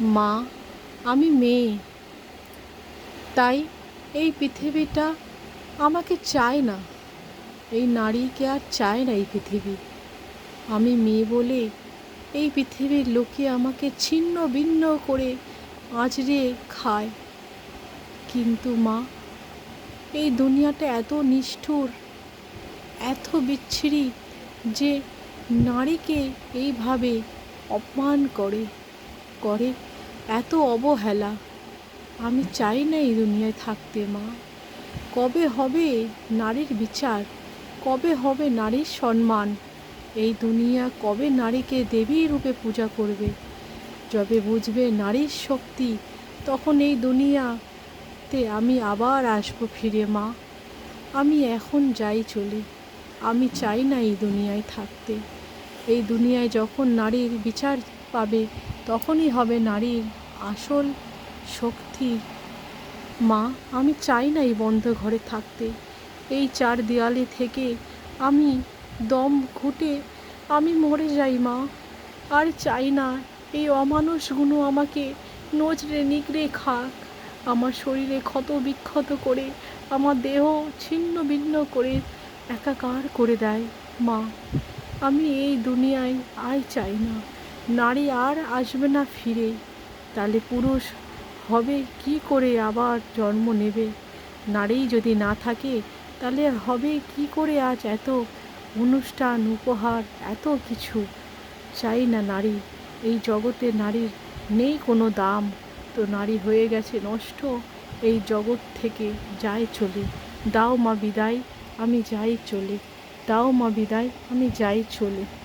মা, আমি মেয়ে। তাই এই পৃথিবীটা আমাকে চায় না। এই নারীকে আর চায় না এই পৃথিবী। আমি মেয়ে বলে এই পৃথিবীর লোকে আমাকে ছিন্ন ভিন্ন করে আঁচড়ে খায়। কিন্তু মা, এই দুনিয়াটা এত নিষ্ঠুর, এত বিচ্ছিরি যে নারীকে এইভাবে অপমান করে। করে, এত অবহেলা। আমি চাই না এই দুনিয়ায় থাকতে, মা। কবে হবে নারীর বিচার? কবে হবে নারীর সম্মান? এই দুনিয়া কবে নারীকে দেবী রূপে পূজা করবে? যবে বুঝবে নারীর শক্তি, তখন এই দুনিয়াতে আমি আবার আসব ফিরে, মা। আমি এখন যাই চলে। আমি চাই না এই দুনিয়ায় থাকতে। এই দুনিয়ায় যখন নারীর বিচার পাবে, তখনই হবে নারীর আসল শক্তি মা। আমি চাই না এই বন্ধ ঘরে থাকতে। এই চার দেয়ালে থেকে আমি দম ঘুটে আমি মরে যাই মা। আর চাই না এই অমানুষগুলো আমাকে নজরে নিগড়ে খাক। আমার শরীরে ক্ষত বিক্ষত করে, আমার দেহ ছিন্ন ভিন্ন করে একাকার করে দেয় মা। আমি এই দুনিয়ায় আয় চাই না। নারী আর আসবে না ফিরে। তাহলে পুরুষ হবে কি করে আবার জন্ম নেবে? নারী যদি না থাকে, তাহলে হবে কি করে আজ এত অনুষ্ঠান, উপহার, এত কিছু? চাই না নারী। এই জগতে নারীর নেই কোনো দাম। তো নারী হয়ে গেছে নষ্ট। এই জগৎ থেকে যায় চলে। দাও মা বিদায়, আমি যাই চলে। দাও মা বিদায়, আমি যাই চলে।